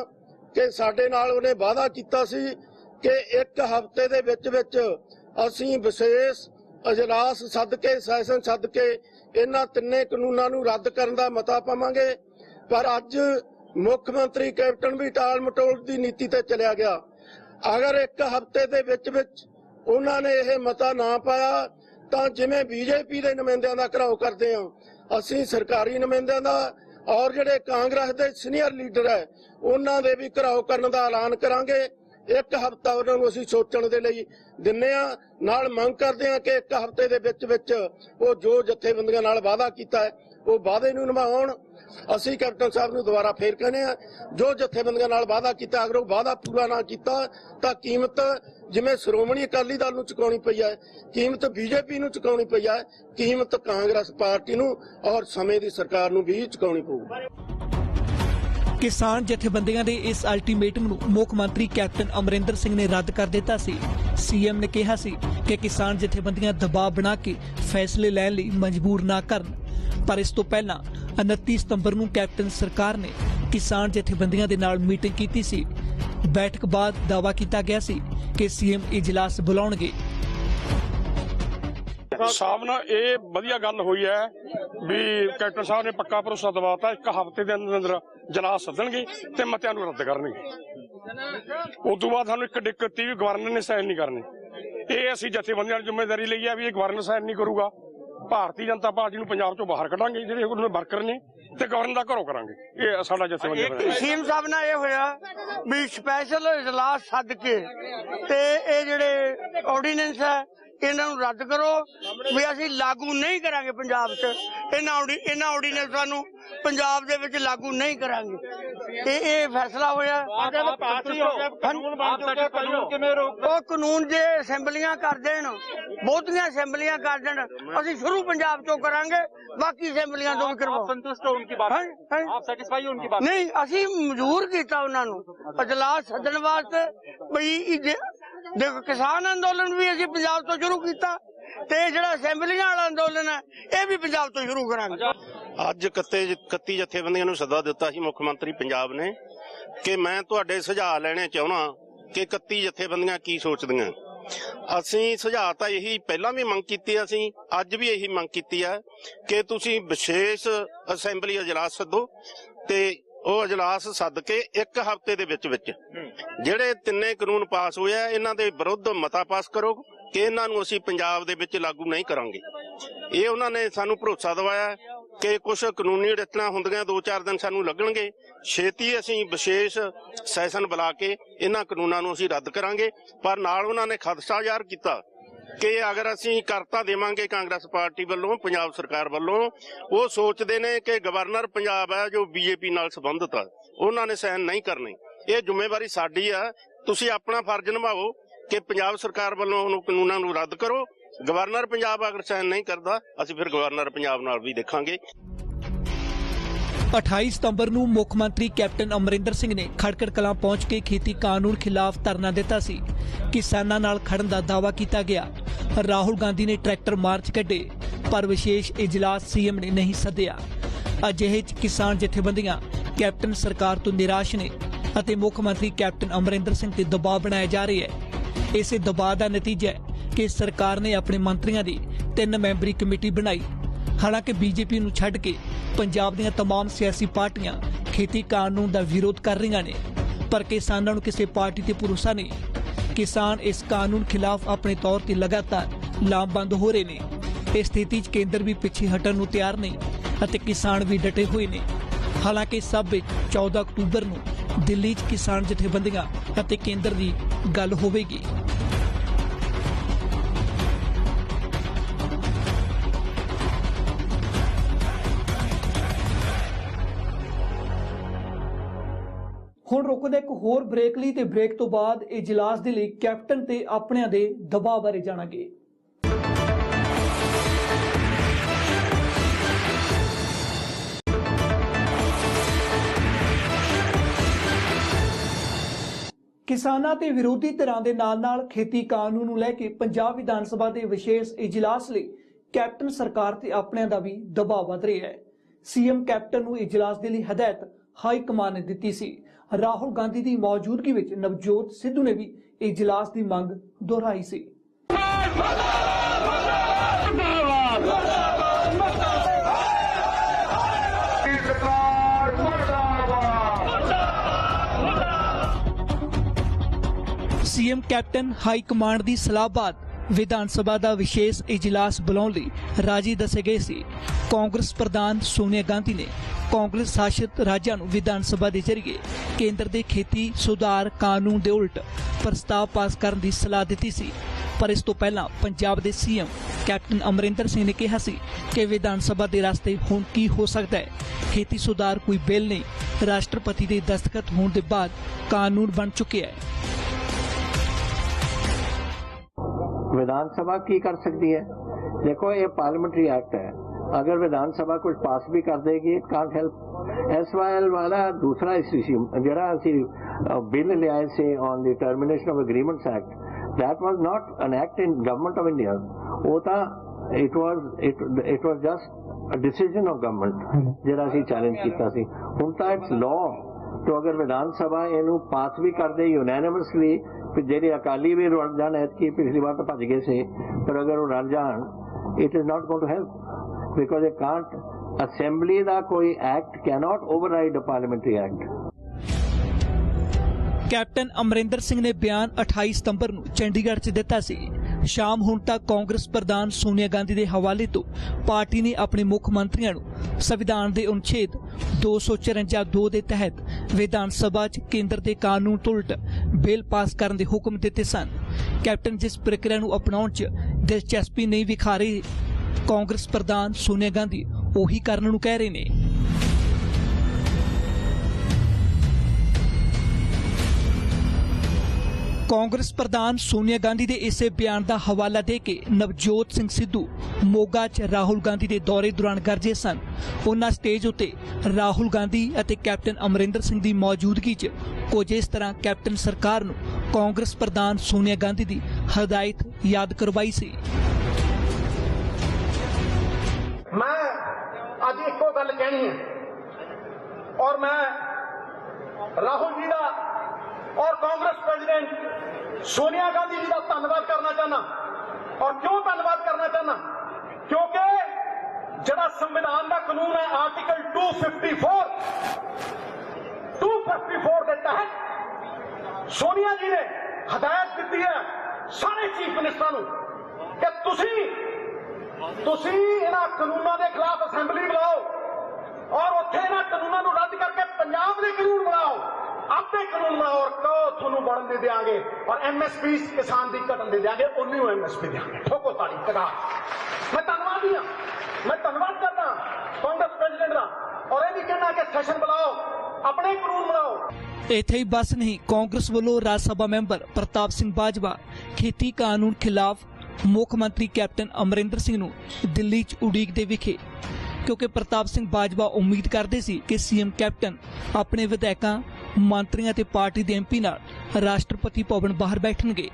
ਕਿ ਸਾਡੇ ਨਾਲ ਉਹਨੇ ਵਾਅਦਾ ਕੀਤਾ ਸੀ ਕਿ ਇੱਕ ਹਫ਼ਤੇ ਦੇ ਵਿੱਚ ਵਿੱਚ ਅਸੀਂ ਵਿਸ਼ੇਸ਼ ਅਜਲਾਸ ਸੱਦ ਕੇ ਸੈਸ਼ਨ ਸੱਦ ਕੇ ਇਹਨਾਂ ਤਿੰਨੇ ਕਾਨੂੰਨਾਂ ਨੂੰ ਰੱਦ ਕਰਨ ਦਾ ਮਤਾ ਪਾਵਾਂਗੇ। ਪਰ ਅੱਜ ਮੁੱਖ ਮੰਤਰੀ ਕੈਪਟਨ ਵੀ ਟਾਲ ਮਟੋਲ ਦੀ ਨੀਤੀ ਤੇ ਚਲਿਆ ਗਿਆ। ਅਗਰ ਇੱਕ ਹਫ਼ਤੇ ਦੇ ਵਿੱਚ ਵਿੱਚ ਉਹਨਾਂ ਨੇ ਇਹ ਮਤਾ ਨਾ ਪਾਇਆ, ਤਾਂ ਜਿਵੇਂ ਬੀਜੇਪੀ ਦੇ ਨੁਮਾਇੰਦਿਆਂ ਦਾ ਘਰਾਓ ਕਰਦੇ ਆ ਅਸੀਂ ਸਰਕਾਰੀ ਨੁਮਾਇੰਦਿਆਂ ਦਾ ਔਰ ਜਿਹੜੇ ਕਾਂਗਰਸ ਦੇ ਸੀਨੀਅਰ ਲੀਡਰ ਹੈ, ਉਹਨਾਂ ਦੇ ਵੀ ਘਰਾਓ ਕਰਨ ਦਾ ਐਲਾਨ ਕਰਾਂਗੇ। ਇੱਕ ਹਫ਼ਤਾ ਉਹਨਾਂ ਨੂੰ ਅਸੀਂ ਸੋਚਣ ਦੇ ਲਈ ਦਿੰਨੇ ਆ। ਨਾਲ ਮੰਗ ਕਰਦੇ ਆ ਕਿ ਇੱਕ ਹਫ਼ਤੇ ਦੇ ਵਿੱਚ ਵਿੱਚ ਉਹ ਜੋ ਜਥੇਬੰਦੀਆਂ ਨਾਲ ਵਾਅਦਾ ਕੀਤਾ ਹੈ, ਉਹ ਵਾਅਦੇ ਨੂੰ ਨਿਭਾਉਣ। ਅਸੀਂ ਕੈਪਟਨ ਸਾਹਿਬ ਨੂੰ ਦੁਬਾਰਾ ਫੇਰ ਕਹਿੰਦੇ ਆ ਜੋ ਜਥੇਬੰਦੀਆਂ ਨਾਲ ਵਾਅਦਾ ਕੀਤਾ, ਅਗਰ ਉਹ ਵਾਅਦਾ ਪੂਰਾ ਨਾ ਕੀਤਾ, ਤਾਂ ਕੀਮਤ ਜਿਵੇਂ ਸ਼੍ਰੋਮਣੀ ਅਕਾਲੀ ਦਲ ਨੂੰ ਚੁਕਾਉਣੀ ਪਈ ਹੈ, ਕੀਮਤ ਬੀਜੇਪੀ ਨੂੰ ਚੁਕਾਉਣੀ ਪਈ ਹੈ, ਕੀਮਤ ਕਾਂਗਰਸ ਪਾਰਟੀ ਨੂੰ ਔਰ ਸਮੇਂ ਦੀ ਸਰਕਾਰ ਨੂੰ ਵੀ ਚੁਕਾਉਣੀ ਪਊਗੀ। ਕਿਸਾਨ ਜਥੇਬੰਦੀਆਂ ਦੇ ਇਸ ਅਲਟੀਮੇਟਮ ਨੂੰ ਮੁੱਖ ਮੰਤਰੀ ਕੈਪਟਨ ਅਮਰਿੰਦਰ ਸਿੰਘ ਨੇ ਰੱਦ ਕਰ ਦਿੱਤਾ ਸੀ। ਸੀਐਮ ਨੇ ਕਿਹਾ ਸੀ ਕਿ ਕਿਸਾਨ ਜਥੇਬੰਦੀਆਂ ਦਬਾਅ ਬਣਾ ਕੇ ਫੈਸਲੇ ਲੈਣ ਲਈ ਮਜਬੂਰ ਨਾ ਕਰਨ। ਪਰ ਇਸ ਤੋਂ ਪਹਿਲਾਂ 29 ਸਤੰਬਰ ਨੂੰ ਕੈਪਟਨ ਸਰਕਾਰ ਨੇ ਕਿਸਾਨ ਜਥੇਬੰਦੀਆਂ ਦੇ ਨਾਲ ਮੀਟਿੰਗ ਕੀਤੀ ਸੀ। ਬੈਠਕ ਬਾਅਦ ਦਾਅਵਾ ਕੀਤਾ ਗਿਆ ਸੀ ਕਿ ਸੀਐਮ ਇਜਲਾਸ ਬੁਲਾਉਣਗੇ। ਸਾਹਿਬ ਨਾਲ ਇਹ ਵਧੀਆ ਗੱਲ ਹੋਈ ਹੈ ਵੀ ਕੈਪਟਨ ਸਾਹਿਬ ਨੇ ਪੱਕਾ ਭਰੋਸਾ ਦਿਵਾਤਾ, ਇੱਕ ਹਫ਼ਤੇ ਦੇ ਅੰਦਰ ਅੰਦਰ ਜਲਾਸ ਸੱਦਣਗੇ ਤੇ ਮਤਿਆਂ ਨੂੰ ਰੱਦ ਕਰਨਗੇ। ਉਸ ਤੋਂ ਬਾਅਦ ਸਾਨੂੰ ਇੱਕ ਦਿੱਕਤ ਦਿੱਤੀ ਵੀ ਗਵਰਨਰ ਨੇ ਸਾਈਨ ਨਹੀਂ ਕਰਨੀ। ਇਹ ਅਸੀਂ ਜਥੇਬੰਦੀਆਂ ਦੀ ਜ਼ਿੰਮੇਵਾਰੀ ਲਈ ਹੈ ਵੀ ਇਹ ਗਵਰਨਰ ਸਾਈਨ ਨਹੀਂ ਕਰੂਗਾ। ਭਾਰਤੀ ਜਨਤਾ ਪਾਰਟੀ ਨੂੰ ਪੰਜਾਬ ਚੋਂ ਬਾਹਰ ਕੱਢਾਂਗੇ ਜਿਹੜੇ ਉਹਨਾਂ ਦੇ ਵਰਕਰ ਨੇ ਤੇ ਗਵਰਨਰ ਦਾ ਘਰੋਂ ਕਰਾਂਗੇ। ਇਹ ਸਾਡਾ ਜਥੇਬੰਦੀਆਂ ਦਾ ਸੀਐਮ ਸਾਹਿਬ ਨਾਲ ਇਹ ਹੋਇਆ ਵੀ ਸਪੈਸ਼ਲ ਇਜਲਾਸ ਸੱਦ ਕੇ ਤੇ ਇਹ ਜਿਹੜੇ ਆਰਡੀਨੈਂਸ ਹੈ ਇਹਨਾਂ ਨੂੰ ਰੱਦ ਕਰੋ। ਵੀ ਅਸੀਂ ਲਾਗੂ ਨਹੀਂ ਕਰਾਂਗੇ ਪੰਜਾਬ 'ਚ। ਇਹਨਾਂ ਇਹਨਾਂ ਆਰਡੀਨੈਂਸਾਂ ਨੂੰ ਪੰਜਾਬ ਦੇ ਵਿੱਚ ਲਾਗੂ ਨਹੀਂ ਕਰਾਂਗੇ। ਤੇ ਇਹ ਫੈਸਲਾ ਹੋਇਆ। ਉਹ ਕਾਨੂੰਨ ਜੇ ਅਸੈਂਬਲੀਆਂ ਕਰ ਦੇਣ ਬਹੁਤੀਆਂ ਅਸੈਂਬਲੀਆਂ ਕਰ ਦੇਣ ਅਸੀਂ ਸ਼ੁਰੂ ਪੰਜਾਬ ਚੋਂ ਕਰਾਂਗੇ ਬਾਕੀ ਅਸੈਂਬਲੀਆਂ ਤੋਂ ਵੀ ਕਰਵਾਓ। ਸੰਤੁਸ਼ਟ ਹੋ ਉਨਕੀ ਬਾਤ ਆਪ ਸੈਟੀਸਫਾਈ ਉਨਕੀ ਬਾਤ ਨਹੀਂ ਅਸੀਂ ਮਨਜ਼ੂਰ ਕੀਤਾ ਉਹਨਾਂ ਨੂੰ। ਅਜਲਾਸ ਸੱਦਣ ਵਾਸਤੇ ਬਈ ਦੇਖੋ, ਕਿਸਾਨ ਅੰਦੋਲਨ ਵੀ ਅਸੀਂ ਪੰਜਾਬ ਤੋਂ ਸ਼ੁਰੂ ਕੀਤਾ ਤੇ ਜਿਹੜਾ ਅਸੈਂਬਲੀਆਂ ਵਾਲਾ ਅੰਦੋਲਨ ਹੈ, ਇਹ ਵੀ ਪੰਜਾਬ ਤੋਂ ਸ਼ੁਰੂ ਕਰਾਂਗੇ। ਅੱਜ 31 ਜਥੇਬੰਦੀਆਂ ਨੂੰ ਸੱਦਾ ਦਿੱਤਾ ਸੀ ਮੁੱਖ ਮੰਤਰੀ ਪੰਜਾਬ ਨੇ ਕਿ ਮੈਂ ਤੁਹਾਡੇ ਸੁਝਾਅ ਲੈਣੇ ਚਾਹੁੰਦਾ ਕਿ 31 ਜਥੇਬੰਦੀਆਂ ਕੀ ਸੋਚਦੀਆਂ। ਅਸੀਂ ਸੁਝਾਅ ਤਾਂ ਇਹੀ ਪਹਿਲਾਂ ਵੀ ਮੰਗ ਕੀਤੀ ਅਸੀਂ ਅੱਜ ਵੀ ਇਹੀ ਮੰਗ ਕੀਤੀ ਹੈ ਕਿ ਤੁਸੀਂ ਵਿਸ਼ੇਸ਼ ਅਸੈਂਬਲੀ ਅਜਲਾਸ ਸੱਦੋ ਤੇ ਉਹ ਅਜਲਾਸ ਸੱਦ ਕੇ ਇੱਕ ਹਫ਼ਤੇ ਦੇ ਵਿੱਚ ਵਿੱਚ। ਜਿਹੜੇ ਤਿੰਨੇ ਕਾਨੂੰਨ ਪਾਸ ਹੋਏ ਆ ਇਹਨਾਂ ਦੇ ਵਿਰੁੱਧ ਮਤਾ ਪਾਸ ਕਰੋ ਕਿ ਇਹਨਾਂ ਨੂੰ ਅਸੀਂ ਪੰਜਾਬ ਦੇ ਵਿੱਚ ਲਾਗੂ ਨਹੀਂ ਕਰਾਂਗੇ। ਇਹ ਉਹਨਾਂ ਨੇ ਸਾਨੂੰ ਭਰੋਸਾ ਦਿਵਾਇਆ ਕਿ ਕੁਝ ਕਾਨੂੰਨੀ ਰਚਨਾ ਹੁੰਦੀਆਂ 2-4 ਦਿਨ ਸਾਨੂੰ ਲੱਗਣਗੇ। ਛੇਤੀ ਅਸੀਂ ਵਿਸ਼ੇਸ਼ ਸੈਸ਼ਨ ਬੁਲਾ ਕੇ ਇਹਨਾਂ ਕਾਨੂੰਨਾਂ ਨੂੰ ਅਸੀਂ ਰੱਦ ਕਰਾਂਗੇ। ਪਰ ਨਾਲ ਉਹਨਾਂ ਨੇ ਖਦਸ਼ਾ ਜ਼ਾਹਰ ਕੀਤਾ ਕਿ ਅਗਰ ਅਸੀਂ ਕਰਤਾ ਦੇਵਾਂਗੇ ਕਾਂਗਰਸ ਪਾਰਟੀ ਵੱਲੋਂ, ਪੰਜਾਬ ਸਰਕਾਰ ਵੱਲੋਂ, ਉਹ ਸੋਚਦੇ ਨੇ ਕਿ ਗਵਰਨਰ ਪੰਜਾਬ ਹੈ ਜੋ ਬੀਜੇਪੀ ਨਾਲ ਸੰਬੰਧਿਤ ਆ। ਉਹਨਾਂ ਨੇ ਸਾਈਨ ਨਹੀਂ ਕਰਨੇ। ਇਹ ਜ਼ਿੰਮੇਵਾਰੀ ਸਾਡੀ ਆ। ਤੁਸੀਂ ਆਪਣਾ ਫਰਜ਼ ਨਿਭਾਓ ਕਿ ਪੰਜਾਬ ਸਰਕਾਰ ਵੱਲੋਂ ਉਹਨੂੰ ਕਾਨੂੰਨਾਂ ਨੂੰ ਰੱਦ ਕਰੋ। ਗਵਰਨਰ ਪੰਜਾਬ ਅਗਰ ਸਾਈਨ ਨਹੀਂ ਕਰਦਾ, ਅਸੀਂ ਫਿਰ ਗਵਰਨਰ ਪੰਜਾਬ ਨਾਲ ਵੀ ਦੇਖਾਂਗੇ। 28 ਸਤੰਬਰ ਨੂੰ ਮੁੱਖ ਮੰਤਰੀ ਕੈਪਟਨ ਅਮਰਿੰਦਰ ਸਿੰਘ ਨੇ ਖੜਕੜ ਕਲਾਂ ਪਹੁੰਚ ਕੇ ਖੇਤੀ ਕਾਨੂੰਨ ਖਿਲਾਫ ਧਰਨਾ ਦਿੱਤਾ ਸੀ। ਕਿਸਾਨਾਂ ਨਾਲ ਖੜਨ ਦਾ ਦਾਅਵਾ ਕੀਤਾ ਗਿਆ। ਰਾਹੁਲ ਗਾਂਧੀ ਨੇ ਟਰੈਕਟਰ ਮਾਰਚ ਕੱਢੇ, ਪਰ ਵਿਸ਼ੇਸ਼ ਇਜਲਾਸ ਸੀਐਮ ਨੇ ਨਹੀਂ ਸੱਦਿਆ। ਅਜਿਹੇ 'ਚ ਕਿਸਾਨ ਜਥੇਬੰਦੀਆਂ, ਕੈਪਟਨ ਸਰਕਾਰ ਤੋਂ ਨਿਰਾਸ਼ ਨੇ ਅਤੇ ਮੁੱਖ ਮੰਤਰੀ ਕੈਪਟਨ ਅਮਰਿੰਦਰ ਸਿੰਘ ਤੇ ਦਬਾਅ ਬਣਾਇਆ ਜਾ ਰਿਹਾ ਹੈ। ਇਸੇ ਦਬਾਅ ਦਾ ਨਤੀਜਾ ਹੈ ਕਿ ਸਰਕਾਰ ਨੇ ਆਪਣੇ ਮੰਤਰੀਆਂ ਦੀ ਤਿੰਨ ਮੈਂਬਰੀ ਕਮੇਟੀ ਬਣਾਈ। ਹਾਲਾਂਕਿ ਬੀਜੇਪੀ ਨੂੰ ਛੱਡ ਕੇ ਪੰਜਾਬ ਦੀਆਂ तमाम ਸਿਆਸੀ ਪਾਰਟੀਆਂ ਖੇਤੀ ਕਾਨੂੰਨ ਦਾ ਵਿਰੋਧ ਕਰ ਰਹੀਆਂ ਨੇ ਪਰ ਕਿਸਾਨਾਂ ਨੂੰ ਕਿਸੇ ਪਾਰਟੀ ਤੇ ਭਰੋਸਾ ਨਹੀਂ ਕਿਸਾਨ ਇਸ ਕਾਨੂੰਨ ਖਿਲਾਫ ਆਪਣੇ ਤੌਰ ਤੇ ਲਗਾਤਾਰ ਲਾਮਬੰਦ ਹੋ ਰਹੇ ਨੇ ਇਸ ਸਥਿਤੀ 'ਚ ਕੇਂਦਰ ਵੀ ਪਿੱਛੇ ਹਟਣ ਨੂੰ ਤਿਆਰ ਨਹੀਂ ਅਤੇ ਕਿਸਾਨ ਵੀ ਡਟੇ ਹੋਏ ਨੇ ਹਾਲਾਂਕਿ ਸਭ ਵਿੱਚ 14 ਅਕਤੂਬਰ ਨੂੰ ਦਿੱਲੀ 'ਚ ਕਿਸਾਨ ਜਥੇਬੰਦੀਆਂ ਅਤੇ ਕੇਂਦਰ ਦੀ ਗੱਲ ਹੋਵੇਗੀ ਹੁਣ ਰੁਕਦੇ ਇੱਕ ਹੋਰ ਬ੍ਰੇਕ ਲਈ ਤੇ ਬ੍ਰੇਕ ਤੋਂ ਬਾਅਦ ਇਜਲਾਸ ਦੇ ਲਈ ਕੈਪਟਨ ਤੇ ਆਪਣਿਆਂ ਦੇ ਦਬਾਅ ਬਾਰੇ ਜਾਣਾਂਗੇ। ਕਿਸਾਨਾਂ ਤੇ ਵਿਰੋਧੀ ਧਿਰਾਂ ਦੇ ਨਾਲ-ਨਾਲ ਖੇਤੀ ਕਾਨੂੰਨ ਨੂੰ ਲੈ ਕੇ ਪੰਜਾਬ ਵਿਧਾਨ ਸਭਾ ਦੇ ਵਿਸ਼ੇਸ਼ ਇਜਲਾਸ ਲਈ ਕੈਪਟਨ ਸਰਕਾਰ ਤੇ ਆਪਣਿਆਂ ਦਾ ਵੀ ਦਬਾਅ ਵਧ ਰਿਹਾ ਹੈ। ਸੀਐਮ ਕੈਪਟਨ ਨੂੰ ਇਜਲਾਸ ਦੇ ਲਈ ਹਦਾਇਤ ਹਾਈ ਕਮਾਨ ਨੇ ਦਿੱਤੀ ਸੀ। ਰਾਹੁਲ ਗਾਂਧੀ ਦੀ ਮੌਜੂਦਗੀ ਵਿੱਚ ਨਵਜੋਤ ਸਿੱਧੂ ਨੇ ਵੀ ਇਜਲਾਸ ਦੀ ਮੰਗ ਦੁਹਰਾਈ ਸੀ। ਸੀਐਮ ਕੈਪਟਨ ਹਾਈ ਕਮਾਂਡ ਦੀ ਸਲਾਹ ਬਾਅਦ ਵਿਧਾਨ ਸਭਾ ਦਾ ਵਿਸ਼ੇਸ਼ ਇਜਲਾਸ ਬੁਲਾਉਣ ਲਈ ਰਾਜੀ ਦੱਸੇ ਗਏ ਸੀ। ਕਾਂਗਰਸ ਪ੍ਰਧਾਨ ਸੋਨੀਆ ਗਾਂਧੀ ਨੇ ਕਾਂਗਰਸ ਸ਼ਾਸਿਤ ਰਾਜਾਂ ਨੂੰ ਵਿਧਾਨ ਸਭਾ ਦੇ ਜ਼ਰੀਏ ਕੇਂਦਰ ਦੇ ਖੇਤੀ, ਸੁਧਾਰ, ਕਾਨੂੰਨ ਦੇ ਉਲਟ ਪ੍ਰਸਤਾਵ ਪਾਸ ਕਰਨ ਦੀ ਸਲਾਹ ਦਿੱਤੀ ਸੀ। ਪਰ ਇਸ ਤੋਂ ਪਹਿਲਾਂ ਪੰਜਾਬ ਦੇ ਸੀਐਮ ਕੈਪਟਨ ਅਮਰਿੰਦਰ ਸਿੰਘ ਨੇ ਕਿਹਾ ਸੀ ਕਿ ਵਿਧਾਨ ਸਭਾ ਦੇ ਰਸਤੇ ਹੁਣ ਕੀ ਹੋ ਸਕਦਾ ਹੈ? ਖੇਤੀ, ਸੁਧਾਰ ਕੋਈ ਬਿੱਲ ਨਹੀਂ। ਰਾਸ਼ਟਰਪਤੀ ਦੇ ਦਸਤਖਤ ਹੋਣ ਦੇ ਬਾਅਦ ਕਾਨੂੰਨ ਬਣ ਚੁੱਕਿਆ ਹੈ। विधानसभा की कर सकती है? देखो ये पार्लियामेंट्री एक्ट है। अगर विधानसभा कुछ पास भी कर देगी it can't help S Y L वाला दूसरा जरा असं बिल लिया से on the termination of agreements act that was not an act in government of India वो it it it it was just a decision of government जरा सी challenge किया हूँ तो इट्स लॉ तो अगर विधानसभा इनू पास भी कर दे यूनैनिमसली ਜਿਹੜੇ ਅਕਾਲੀ ਵੀ ਰਲ ਜਾਣ, ਐਤਕੀ ਪਿਛਲੀ ਵਾਰ ਤਾਂ ਭੱਜ ਗਏ ਸੀ, ਪਰ ਅਗਰ ਉਹ ਰਲ ਜਾਣ it is not going to help because it can't assembly ਦਾ ਕੋਈ act cannot override a parliamentary act captain Amarinder Singh ਨੇ ਬਿਆਨ 28 ਸਤੰਬਰ ਨੂੰ ਚੰਡੀਗੜ੍ਹ 'ਚ ਦਿੱਤਾ ਸੀ। ਸ਼ਾਮ ਹੁਣ ਤੱਕ ਕਾਂਗਰਸ ਪ੍ਰਧਾਨ ਸੋਨੀਆ ਗਾਂਧੀ ਦੇ ਹਵਾਲੇ ਤੋਂ ਪਾਰਟੀ ਨੇ ਆਪਣੇ ਮੁੱਖ ਮੰਤਰੀਆਂ ਨੂੰ ਸੰਵਿਧਾਨ ਦੇ ਅਨੁਛੇਦ 254 2 ਦੇ ਤਹਿਤ ਵਿਧਾਨ ਸਭਾ 'ਚ ਕੇਂਦਰ ਦੇ ਕਾਨੂੰਨ ਤੋਂ ਉਲਟ ਬਿੱਲ ਪਾਸ ਕਰਨ ਦੇ ਹੁਕਮ ਦਿੱਤੇ ਸਨ। ਕੈਪਟਨ ਜਿਸ ਪ੍ਰਕਿਰਿਆ ਨੂੰ ਅਪਣਾਉਣ 'ਚ ਦਿਲਚਸਪੀ ਨਹੀਂ ਵਿਖਾ ਰਹੇ ਕਾਂਗਰਸ ਪ੍ਰਧਾਨ ਸੋਨੀਆ ਗਾਂਧੀ ਉਹੀ ਕਰਨ ਨੂੰ ਕਹਿ ਰਹੇ ਨੇ। ਕਾਂਗਰਸ ਪ੍ਰਧਾਨ ਸੋਨੀਆ ਗਾਂਧੀ ਦੇ ਇਸੇ ਬਿਆਨ ਦਾ ਹਵਾਲਾ ਦੇ ਕੇ ਨਵਜੋਤ ਸਿੰਘ ਸਿੱਧੂ ਮੋਗਾ 'ਚ ਰਾਹੁਲ ਗਾਂਧੀ ਦੇ ਦੌਰੇ ਦੌਰਾਨ ਗਰਜੇ ਸਨ। ਉਹਨਾਂ ਸਟੇਜ ਉੱਤੇ ਰਾਹੁਲ ਗਾਂਧੀ ਅਤੇ ਕੈਪਟਨ ਅਮਰਿੰਦਰ ਸਿੰਘ ਦੀ ਮੌਜੂਦਗੀ 'ਚ ਕੁਝ ਇਸ ਤਰ੍ਹਾਂ ਕੈਪਟਨ ਸਰਕਾਰ ਨੂੰ ਕਾਂਗਰਸ ਪ੍ਰਧਾਨ ਸੋਨੀਆ ਗਾਂਧੀ ਦੀ ਹਦਾਇਤ ਯਾਦ ਕਰਵਾਈ ਸੀ। ਮੈਂ ਅੱਜ ਇੱਕੋ ਗੱਲ ਕਹਿਣੀ ਹੈ ਔਰ ਮੈਂ ਰਾਹੁਲ ਜੀ ਦਾ ਔਰ ਕਾਂਗਰਸ ਪ੍ਰੈਜ਼ੀਡੈਂਟ ਸੋਨੀਆ ਗਾਂਧੀ ਜੀ ਦਾ ਧੰਨਵਾਦ ਕਰਨਾ ਚਾਹਨਾ ਔਰ ਕਿਉਂ ਧੰਨਵਾਦ ਕਰਨਾ ਚਾਹਨਾ ਕਿਉਂਕਿ ਜਿਹੜਾ ਸੰਵਿਧਾਨ ਦਾ ਕਾਨੂੰਨ ਹੈ ਆਰਟੀਕਲ 254 254 ਦੇ ਤਹਿਤ ਸੋਨੀਆ ਜੀ ਨੇ ਹਦਾਇਤ ਦਿੱਤੀ ਹੈ ਸਾਰੇ ਚੀਫ ਮਿਨਿਸਟਰਾਂ ਨੂੰ ਕਿ ਤੁਸੀਂ ਤੁਸੀਂ ਇਹਨਾਂ ਕਾਨੂੰਨਾਂ ਦੇ ਖਿਲਾਫ ਅਸੈਂਬਲੀ ਬੁਲਾਓ ਔਰ ਉੱਥੇ ਇਹਨਾਂ ਕਾਨੂੰਨਾਂ ਨੂੰ ਰੱਦ ਕਰਕੇ ਪੰਜਾਬ ਦੇ ਕਾਨੂੰਨ ਬਣਾਓ ਆਪੇ ਕਾਨੂੰਨ ਬਣਾਓ ਕਹੋ, ਤੁਹਾਨੂੰ ਬਣਨ ਦੇ ਦੇਾਂਗੇ ਔਰ ਐਮਐਸਪੀ ਕਿਸਾਨ ਦੀ ਘਟਣ ਦੇ ਦੇਾਂਗੇ ਉਨੀ ਨੂੰ ਐਮਐਸਪੀ ਦੇਾਂਗੇ ਠੋਕੋ ਤਾੜੀ ਕਦਾ ਮੈਂ ਧੰਨਵਾਦੀ ਹਾਂ ਮੈਂ ਧੰਨਵਾਦ ਕਰਦਾ ਕਾਂਗਰਸ ਪ੍ਰੈਜ਼ੀਡੈਂਟ ਦਾ। ਔਰ ਇਹ ਵੀ ਕਹਿਣਾ ਕਿ ਸੈਸ਼ਨ ਬੁਲਾਓ, ਆਪਣੇ ਕਾਨੂੰਨ ਬਣਾਓ। ਇੱਥੇ ਹੀ ਬਸ ਨਹੀਂ, ਕਾਂਗਰਸ ਵੱਲੋਂ ਰਾਜ ਸਭਾ ਮੈਂਬਰ ਪ੍ਰਤਾਪ ਸਿੰਘ ਬਾਜਵਾ, ਖੇਤੀ ਕਾਨੂੰਨ ਖਿਲਾਫ ਮੁੱਖ ਮੰਤਰੀ ਕੈਪਟਨ ਅਮਰਿੰਦਰ ਸਿੰਘ ਨੂੰ ਦਿੱਲੀ 'ਚ ਉਡੀਕਦੇ ਵਿਖੇ। ਕਿਉਂਕਿ ਪ੍ਰਤਾਪ ਸਿੰਘ ਬਾਜਵਾ ਉਮੀਦ ਕਰਦੇ ਸੀ ਕਿ ਸੀਐਮ ਕੈਪਟਨ ਆਪਣੇ ਵਿਧਾਇਕਾਂ ਮੰਤਰੀਆਂ ਤੇ ਪਾਰਟੀ ਦੇ ਐਮਪੀ ਨਾਲ ਰਾਸ਼ਟਰਪਤੀ ਭਵਨ ਬਾਹਰ ਬੈਠਣਗੇ।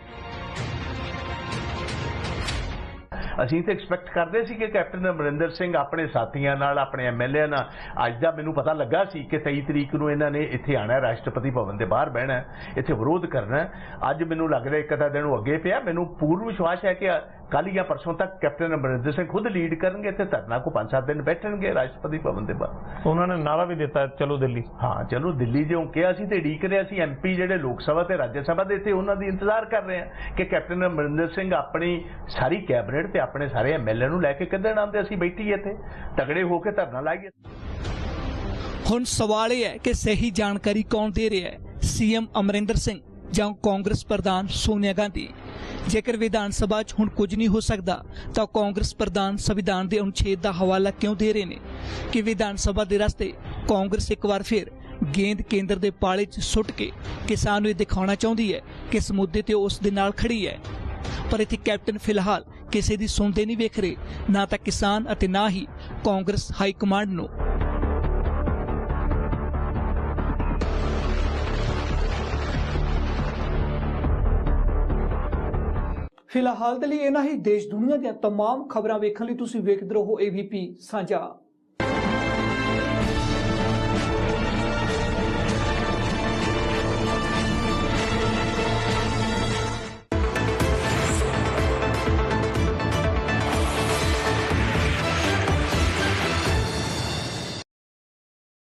ਅਸੀਂ ਤੇ ਐਕਸਪੈਕਟ ਕਰਦੇ ਸੀ ਕਿ ਕੈਪਟਨ ਅਮਰਿੰਦਰ ਸਿੰਘ ਆਪਣੇ ਸਾਥੀਆਂ ਨਾਲ, ਆਪਣੇ ਐਮਐਲਏ ਨਾਲ, ਅੱਜ ਦਾ ਮੈਨੂੰ ਪਤਾ ਲੱਗਾ ਸੀ ਕਿ 23 ਤਰੀਕ ਨੂੰ ਇਹਨਾਂ ਨੇ ਇੱਥੇ ਆਣਾ ਹੈ, ਰਾਸ਼ਟਰਪਤੀ ਭਵਨ ਦੇ ਬਾਹਰ ਬਹਿਣਾ ਹੈ, ਇੱਥੇ ਵਿਰੋਧ ਕਰਨਾ ਹੈ। ਅੱਜ ਮੈਨੂੰ ਲੱਗ ਰਿਹਾ ਇੱਕ ਅੱਧਾ ਦਿਨ ਉਹ ਅੱਗੇ ਪਿਆ, ਮੈਨੂੰ ਪੂਰਨ ਵਿਸ਼ਵਾਸ ਹੈ ਕਿ ਕੱਲ ਜਾਂ ਪਰਸੋਂ ਤੱਕ ਕੈਪਟਨ ਅਮਰਿੰਦਰ ਸਿੰਘ ਖੁਦ ਲੀਡ ਕਰਨਗੇ ਤੇ ਧਰਨਾ ਕੋ 5-7 ਦਿਨ ਬੈਠਣਗੇ ਰਾਸ਼ਟਰਪਤੀ ਭਵਨ ਦੇ ਬਾਹਰ। ਉਹਨਾਂ ਨੇ ਨਾਰਾ ਵੀ ਦਿੱਤਾ ਚਲੋ ਦਿੱਲੀ। ਹਾਂ ਚਲੋ ਦਿੱਲੀ ਜਿਉਂ ਕਿਹਾ ਸੀ ਤੇ ਢੀਕ ਰਿਹਾ ਸੀ ਐਮਪੀ ਜਿਹੜੇ ਲੋਕ ਸਭਾ ਤੇ ਰਾਜ ਸਭਾ ਦੇ ਇੱਥੇ ਉਹਨਾਂ ਦੀ ਇੰਤਜ਼ਾਰ ਕਰ ਰਹੇ ਆ ਕਿ ਕੈਪਟਨ ਅਮਰਿੰਦਰ ਸਿੰਘ ਆਪਣੀ ਸਾਰੀ ਕੈਬਨਿਟ ਤੇ ਆਪਣੇ ਸਾਰੇ ਐਮਐਲਏ ਨੂੰ ਲੈ ਕੇ ਕਿੱਦਣ ਆਉਂਦੇ ਅਸੀਂ ਬੈਠੀਏ ਇੱਥੇ। ਤਗੜੇ ਹੋ ਕੇ ਧਰਨਾ ਲਾਈਏ। ਹੁਣ ਸਵਾਲ ਇਹ ਹੈ ਕਿ ਸਹੀ ਜਾਣਕਾਰੀ ਕੌਣ ਦੇ ਰਿਹਾ ਹੈ? ਸੀਐਮ ਅਮਰਿੰਦਰ ਸਿੰਘ। ਜਾਂ ਕਾਂਗਰਸ ਪ੍ਰਧਾਨ ਸੋਨੀਆ ਗਾਂਧੀ। ਜੇਕਰ ਵਿਧਾਨ ਸਭਾ 'ਚ ਹੁਣ ਕੁਝ ਨਹੀਂ ਹੋ ਸਕਦਾ, ਤਾਂ ਕਾਂਗਰਸ ਪ੍ਰਧਾਨ ਸੰਵਿਧਾਨ ਦੇ ਅਨੁਛੇਦ ਦਾ ਹਵਾਲਾ ਕਿਉਂ ਦੇ ਰਹੇ ਨੇ? ਕਿ ਵਿਧਾਨ ਸਭਾ ਦੇ ਰਸਤੇ ਕਾਂਗਰਸ ਇੱਕ ਵਾਰ ਫਿਰ ਗੇਂਦ ਕੇਂਦਰ ਦੇ ਪਾਲੇ 'ਚ ਸੁੱਟ ਕੇ ਕਿਸਾਨ ਨੂੰ ਇਹ ਦਿਖਾਉਣਾ ਚਾਹੁੰਦੀ ਹੈ ਕਿ ਇਸ ਮੁੱਦੇ ਤੇ ਉਸ ਦੇ ਨਾਲ ਖੜੀ ਹੈ। ਪਰ ਇੱਥੇ ਕੈਪਟਨ ਫਿਲਹਾਲ ਕਿਸੇ ਦੀ ਸੁਣਦੇ ਨਹੀਂ ਵੇਖ ਰਹੇ, ਨਾ ਤਾਂ ਕਿਸਾਨ ਅਤੇ ਨਾ ਹੀ ਕਾਂਗਰਸ ਹਾਈ ਕਮਾਂਡ ਨੂੰ। ਫਿਲਹਾਲ ਦੇ ਲਈ ਇਹਨਾਂ ਹੀ ਦੇਸ਼ ਦੁਨੀਆ ਦੀਆਂ तमाम ਖਬਰਾਂ ਵੇਖਣ ਲਈ ਤੁਸੀਂ ਵੇਖਦੇ ਰਹੋ ABP ਸਾਂਝਾ